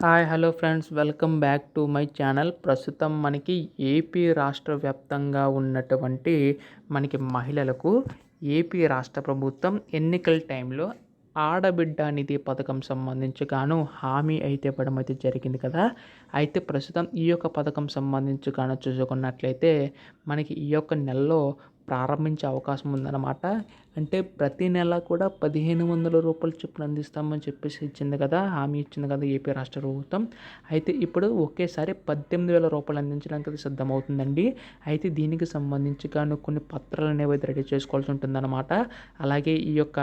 Hi hello friends. Welcome back to my channel. ప్రస్తుతం మనకి AP రాష్ట్ర వ్యాప్తంగా ఉన్నటువంటి మనకి మహిళలకు ఏపీ రాష్ట్ర ప్రభుత్వం ఎన్నికల టైంలో ఆడబిడ్డ నిధి పథకం సంబంధించి గాను హామీ అయితే ఇవ్వడం అయితే జరిగింది కదా. అయితే ప్రస్తుతం ఈ యొక్క పథకం సంబంధించి గాను చూసుకున్నట్లయితే మనకి ఈ యొక్క నెలలో ప్రారంభించే అవకాశం ఉందన్నమాట. అంటే ప్రతి నెల కూడా పదిహేను వందల రూపాయలు చొప్పున అందిస్తామని చెప్పేసి ఇచ్చింది కదా హామీ ఇచ్చింది కదా ఏపీ రాష్ట్ర ప్రభుత్వం. అయితే ఇప్పుడు ఒకేసారి పద్దెనిమిది వేల రూపాయలు అందించడానికి అది సిద్ధమవుతుందండి. అయితే దీనికి సంబంధించి కానీ కొన్ని పత్రాలు అనేవి రెడీ చేసుకోవాల్సి ఉంటుందన్నమాట. అలాగే ఈ యొక్క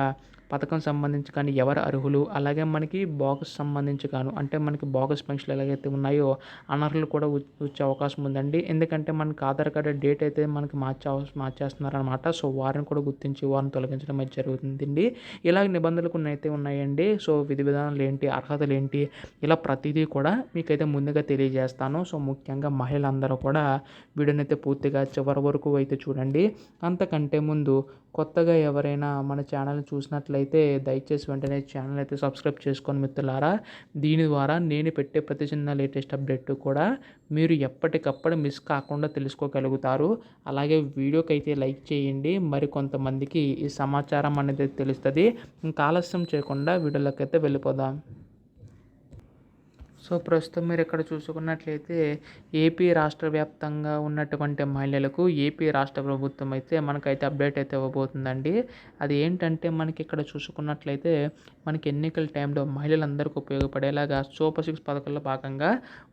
పథకం సంబంధించి కానీ ఎవరు అర్హులు అలాగే మనకి బాగస్ సంబంధించి కాను అంటే మనకి బాగస్ పెన్షన్లు ఎలాగైతే ఉన్నాయో అనర్హులు కూడా వచ్చే అవకాశం ఉందండి. ఎందుకంటే మనకి ఆధార్ కార్డు డేట్ అయితే మనకి మార్చే మార్చేస్తున్నారనమాట సో వారిని కూడా గుర్తించి వారిని తొలగించడం అయితే జరుగుతుందండి. ఇలాగ నిబంధనలు కొన్ని అయితే ఉన్నాయండి. సో విధి విధానాలు ఏంటి అర్హతలు ఏంటి ఇలా ప్రతిదీ కూడా మీకైతే ముందుగా తెలియజేస్తాను. సో ముఖ్యంగా మహిళలందరూ కూడా వీడియోనైతే పూర్తిగా చివరి వరకు అయితే చూడండి. అంతకంటే ముందు కొత్తగా ఎవరైనా మన ఛానల్ని చూసినట్లయితే దయచేసి వెంటనే ఛానల్ అయితే సబ్స్క్రైబ్ చేసుకొని మిత్రులారా దీని ద్వారా నేను పెట్టే ప్రతి చిన్న లేటెస్ట్ అప్డేట్ కూడా మీరు ఎప్పటికప్పుడు మిస్ కాకుండా తెలుసుకోగలుగుతారు. అలాగే వీడియోకి అయితే లైక్ చేయండి. మరి కొంతమందికి ఈ సమాచారం అనేది తెలుస్తుంది. ఇంకా ఆలస్యం చేయకుండా వీడియోలోకి అయితే వెళ్ళిపోదాం. సో ప్రస్తుతం మీరు ఇక్కడ చూసుకున్నట్లయితే ఏపీ రాష్ట్ర వ్యాప్తంగా ఉన్నటువంటి మహిళలకు ఏపీ రాష్ట్ర ప్రభుత్వం అయితే మనకైతే అప్డేట్ అయితే ఇవ్వబోతుందండి. అది ఏంటంటే మనకి ఇక్కడ చూసుకున్నట్లయితే మనకి ఎన్నికల టైంలో మహిళలందరికీ ఉపయోగపడేలాగా సూపర్ సిక్స్ పథకాల్లో భాగంగా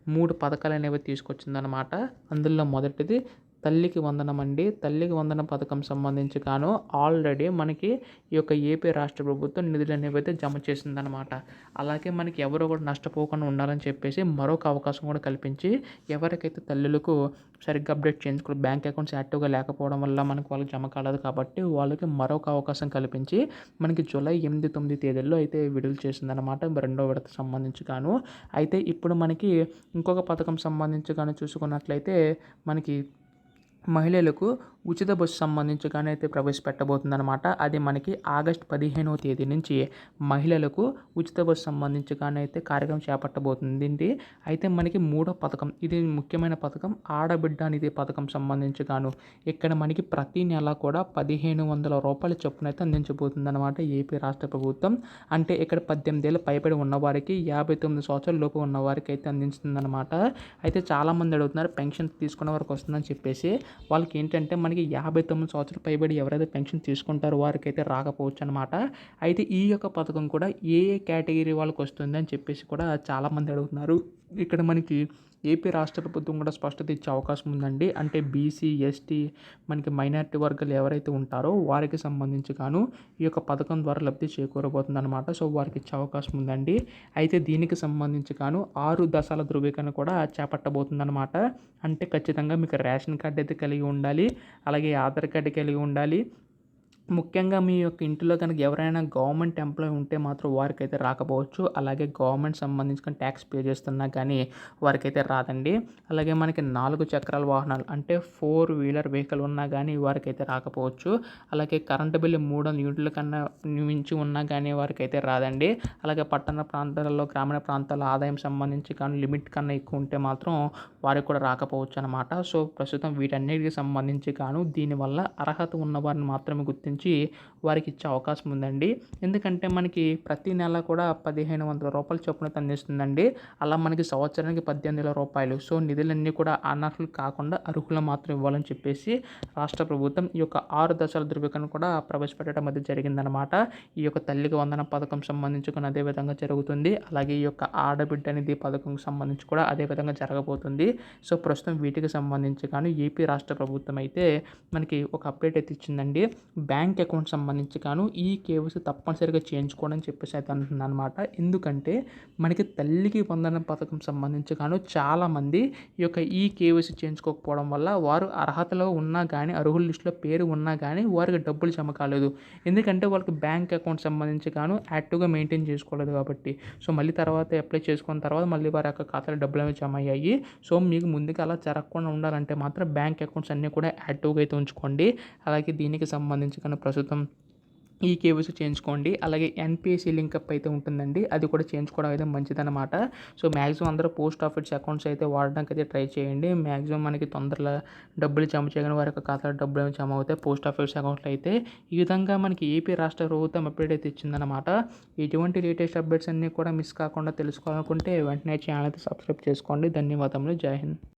మూడు పథకాలు అనేవి తీసుకొచ్చిందనమాట అందులో మొదటిది తల్లికి వందనం అండి తల్లికి వందనం పథకం సంబంధించి గాను ఆల్రెడీ మనకి ఈ యొక్క ఏపీ రాష్ట్ర ప్రభుత్వం నిధులు అనేవి అయితే జమ చేసిందనమాట. అలాగే మనకి ఎవరు కూడా నష్టపోకుండా ఉండాలని చెప్పేసి మరొక అవకాశం కూడా కల్పించి ఎవరికైతే తల్లులకు సరిగ్గా అప్డేట్ చేయించుకో బ్యాంక్ అకౌంట్స్ యాక్టివ్గా లేకపోవడం వల్ల మనకు వాళ్ళకి జమ కాలేదు కాబట్టి వాళ్ళకి మరొక అవకాశం కల్పించి మనకి జూలై ఎనిమిది తొమ్మిది తేదీల్లో అయితే విడుదల చేసిందనమాట. రెండో విడత సంబంధించి గాను. అయితే ఇప్పుడు మనకి ఇంకొక పథకం సంబంధించి గాను చూసుకున్నట్లయితే మనకి మహిళలకు ఉచిత బస్సు సంబంధించి కానీ అయితే ప్రవేశపెట్టబోతుందన్నమాట. అది మనకి ఆగస్ట్ పదిహేనవ తేదీ నుంచి మహిళలకు ఉచిత బస్సు సంబంధించి కానీ అయితే కార్యక్రమం చేపట్టబోతుంది. అయితే మనకి మూడో పథకం ఇది ముఖ్యమైన పథకం ఆడబిడ్డ అనేది పథకం సంబంధించి గాను ఇక్కడ మనకి ప్రతి నెల కూడా పదిహేను వందల రూపాయల చొప్పున అయితే అందించబోతుందన్నమాట ఏపీ రాష్ట్ర ప్రభుత్వం. అంటే ఇక్కడ పద్దెనిమిది ఏళ్ళు పైబడి ఉన్నవారికి యాభై తొమ్మిది సంవత్సరాల లోపు ఉన్నవారికి అయితే అందిస్తుందన్నమాట అయితే చాలామంది అడుగుతున్నారు పెన్షన్ తీసుకున్న వరకు వస్తుందని చెప్పేసి. వాళ్ళకి ఏంటంటే మన మనకి యాభై తొమ్మిది సంవత్సరాలు పైబడి ఎవరైతే పెన్షన్ తీసుకుంటారో వారికి అయితే రాకపోవచ్చు అనమాట అయితే ఈ యొక్క పథకం కూడా ఏ కేటగిరీ వాళ్ళకి వస్తుంది అని చెప్పేసి కూడా చాలామంది అడుగుతున్నారు. ఇక్కడ మనకి ఏపీ రాష్ట్ర ప్రభుత్వం కూడా స్పష్టత ఇచ్చే అవకాశం ఉందండి. అంటే బీసీ ఎస్టీ మనకి మైనారిటీ వర్గాలు ఎవరైతే ఉంటారో వారికి సంబంధించి గాను ఈ యొక్క పథకం ద్వారా లబ్ధి చేకూరబోతుంది అనమాట సో వారికి ఇచ్చే అవకాశం ఉందండి. అయితే దీనికి సంబంధించి గాను ఆరు దశల ధృవీకరణ కూడా చేపట్టబోతుంది అనమాట అంటే ఖచ్చితంగా మీకు రేషన్ కార్డు అయితే కలిగి ఉండాలి. అలాగే ఆధార్ కార్డు కలిగి ఉండాలి. ముఖ్యంగా మీ యొక్క ఇంటిలో కనుక ఎవరైనా గవర్నమెంట్ ఎంప్లాయీ ఉంటే మాత్రం వారికైతే రాకపోవచ్చు. అలాగే గవర్నమెంట్ సంబంధించిన ట్యాక్స్ పే చేస్తున్నా కానీ వారికైతే రాదండి. అలాగే మనకి నాలుగు చక్రాల వాహనాలు అంటే ఫోర్ వీలర్ వెహికల్ ఉన్నా కానీ వారికైతే రాకపోవచ్చు. అలాగే కరెంటు బిల్లు మూడు వందల యూనిట్ల కన్నా మించి ఉన్నా కానీ వారికైతే రాదండి. అలాగే పట్టణ ప్రాంతాలలో గ్రామీణ ప్రాంతాల ఆదాయం సంబంధించి కానీ లిమిట్ కన్నా ఎక్కువ ఉంటే మాత్రం వారికి కూడా రాకపోవచ్చు అనమాట సో ప్రస్తుతం వీటన్నిటికి సంబంధించి కాను దీనివల్ల అర్హత ఉన్నవారిని మాత్రమే గుర్తించి నుంచి వారికి ఇచ్చే అవకాశం ఉందండి. ఎందుకంటే మనకి ప్రతి నెల కూడా పదిహేను వందల రూపాయలు చొప్పున అందిస్తుందండి అలా మనకి సంవత్సరానికి పద్దెనిమిది వేల రూపాయలు. సో నిధులన్నీ కూడా అనర్హులు కాకుండా అర్హులు మాత్రం ఇవ్వాలని చెప్పేసి రాష్ట్ర ప్రభుత్వం ఈ యొక్క ఆరు దశల ధృవీకరణ కూడా ప్రవేశపెట్టడం అది జరిగిందనమాట ఈ యొక్క తల్లికి వందన పథకం సంబంధించుకుని అదే విధంగా జరుగుతుంది. అలాగే ఈ యొక్క ఆడబిడ్డ అనేది పథకం సంబంధించి కూడా అదే విధంగా జరగబోతుంది. సో ప్రస్తుతం వీటికి సంబంధించి కానీ ఏపీ రాష్ట్ర ప్రభుత్వం అయితే మనకి ఒక అప్డేట్ అయితే ఇచ్చిందండి. బ్యాంక్ బ్యాంక్ అకౌంట్ సంబంధించి కాను ఈ కేవైసీ తప్పనిసరిగా చేయించుకోండి అని చెప్పేసి అయితే అంటున్నాను అనమాట ఎందుకంటే మనకి తల్లికి పొందడం పథకం సంబంధించి కాను చాలామంది ఈ యొక్క ఈ కేవైసీ చేయించుకోకపోవడం వల్ల వారు అర్హతలో ఉన్నా కానీ అర్హుల లిస్టులో పేరు ఉన్నా కానీ వారికి డబ్బులు జమ కాలేదు. ఎందుకంటే వాళ్ళకి బ్యాంక్ అకౌంట్ సంబంధించి కాను యాక్టివ్గా మెయింటైన్ చేసుకోలేదు కాబట్టి. సో మళ్ళీ తర్వాత అప్లై చేసుకున్న తర్వాత మళ్ళీ వారి యొక్క ఖాతాలో డబ్బులు అనేవి జమ అయ్యాయి. సో మీకు ముందుగా అలా జరగకుండా ఉండాలంటే మాత్రం బ్యాంక్ అకౌంట్స్ అన్నీ కూడా యాక్టివ్గా అయితే ఉంచుకోండి. అలాగే దీనికి సంబంధించి కానీ ప్రస్తుతం ఈ కేవైసీ చేయించుకోండి. అలాగే ఎన్పిఎస్సి లింకప్ అయితే ఉంటుందండి. అది కూడా చేయించుకోవడం అయితే మంచిదన్నమాట. సో మ్యాక్సిమం అందరూ పోస్ట్ ఆఫీస్ అకౌంట్స్ అయితే వాడడానికి అయితే ట్రై చేయండి. మ్యాక్సిమం మనకి తొందరగా డబ్బులు జమ చేయగానే వారి యొక్క ఖాతాలో డబ్బులు జమ అవుతాయి. పోస్ట్ ఆఫీస్ అకౌంట్లో అయితే ఈ విధంగా మనకి ఏపీ రాష్ట్ర ప్రభుత్వం అప్డేట్ అయితే ఇచ్చిందన్నమాట. ఇటువంటి లేటెస్ట్ అప్డేట్స్ అన్నీ కూడా మిస్ కాకుండా తెలుసుకోవాలనుకుంటే వెంటనే ఛానల్ అయితే సబ్స్క్రైబ్ చేసుకోండి. ధన్యవాదములు. జై హింద్.